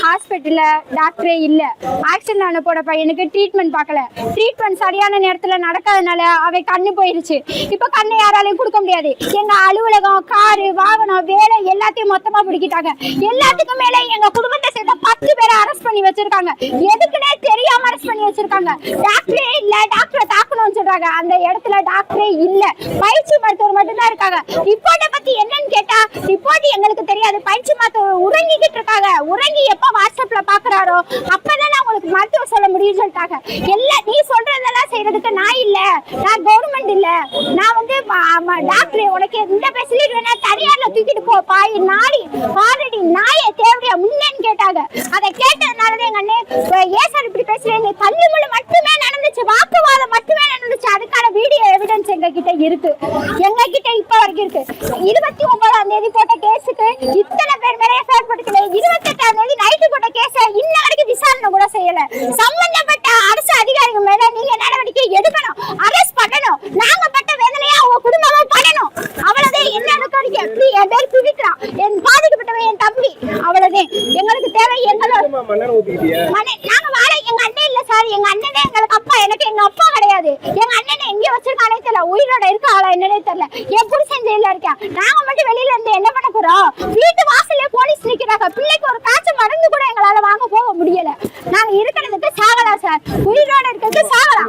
ஹாஸ்பிட்டலில் டாக்டரே இல்லை. ஆக்சிடென்ட் ஆன போட பையனுக்கு ட்ரீட்மெண்ட் பார்க்கல. ட்ரீட்மெண்ட் சரியான நேரத்தில் நடக்காதனால அவன் கண்ணு போயிடுச்சு இப்போ கண்ணை யாராலையும் கொடுக்க முடியாது. எங்கள் அலுவலகம் காரு வாகனம் வேலை எல்லாத்தையும் மொத்தமாக பிடிக்கிட்டாங்க. எல்லாத்துக்கும் மேலே எங்கள் குடும்பத்தை சேர்ந்த பத்து பேரை அரெஸ்ட் பண்ணி வச்சிருக்காங்க. எதுக்குன்னே தெரியாமல் அரெஸ்ட் பண்ணி வச்சிருக்காங்க. டாக்டரே இல்லை டாக்டரை தாக்கணும்னு சொல்கிறாங்க அந்த இடத்துல டாக்டரே இல்லை. பயிற்சி மருத்துவர் மட்டும்தான் இருக்காங்க. இப்போ கேட்டா ரிப்போர்ட் எங்களுக்கு தெரியாது. பயிற்சி மருத்துவர் உறங்கிக்கிட்டு இருக்காங்க. உறங்கி எப்ப வாட்ஸ்அப்ல பாக்குறாரோ அப்பதான் உங்களுக்கு மருத்துவம் சொல்ல முடியும் சொல்லிட்டாங்க. எல்லாம் நீ சொல்றதெல்லாம் செய்யறதுக்கு நான் இல்ல. நான் கவர்மெண்ட் இல்ல. நான் வந்து டாக்டர் உனக்கு இந்த ஃபெசிலிட்டி வேணா தனியார்ல தூக்கிட்டு போ. பாய் நாடி ஆல்ரெடி நாயை தேவையா முன்னேன்னு கேட்டாங்க. அதை கேட்டதுனாலதான் எங்க அண்ணே ஏன் சார் இப்படி பேசுறேன் தள்ளுமுள்ள மட்டுமே நடந்துச்சு. வாக்குவாதம் அதுக்கான வீடியோ எவிடன்ஸ் எங்க கிட்ட இருக்கு. எங்க கிட்ட இப்ப வரைக்கும் இருக்கு. இருபத்தி ஒன்பதாம் தேதி போட்ட கேஸுக்கு இத்தனை பேர் மேல எஃப்ஐஆர் போட்டுக்கல. இருபத்தெட்டாம் தேதி நைட்டு போட்ட கேஸ இன்ன வரைக்கும் விசாரணை கூட செய்யல. சம்பந்தப்பட்ட அரசு அதிகாரிகள் மேல நீங்க நடவடிக்கை எடுக்கணும். அரெஸ்ட் பண்ணணும். நாங்க பட்ட வேதனையா அவங்க குடும்பமும் பண்ணணும். அவ்வளவுதான் என்ன Free- என் பேர் பிரிக்கிறான் என் பாதிக்கப்பட்டவன் என் தம்பி. அவ்வளவுதான் எங்களுக்கு தேவை எங்களோட நாங்க வாழ எங்க அண்ணன் இல்ல சார் எங்க அண்ணனே அண்ணன் எங்களுக்கு அப்பா எனக்கு எங்க அப்பா கிடையாது. எங்க அண்ணனை எங்க வச்சிருக்கானே தெரியல. உயிரோட இருக்க ஆளா என்னன்னே தெரியல. என் புருஷன் இருக்கேன். நாங்க மட்டும் வெளியில இருந்து என்ன பண்ண போறோம்? வீட்டு வாசல்ல போலீஸ் நிக்கிறாங்க. பிள்ளைக்கு ஒரு காய்ச்சல் மருந்து கூட எங்களால வாங்க போக முடியல. நாங்க இருக்கிறதுக்கு சாகலாம் சார். உயிரோட இருக்கிறதுக்கு சாகலாம்.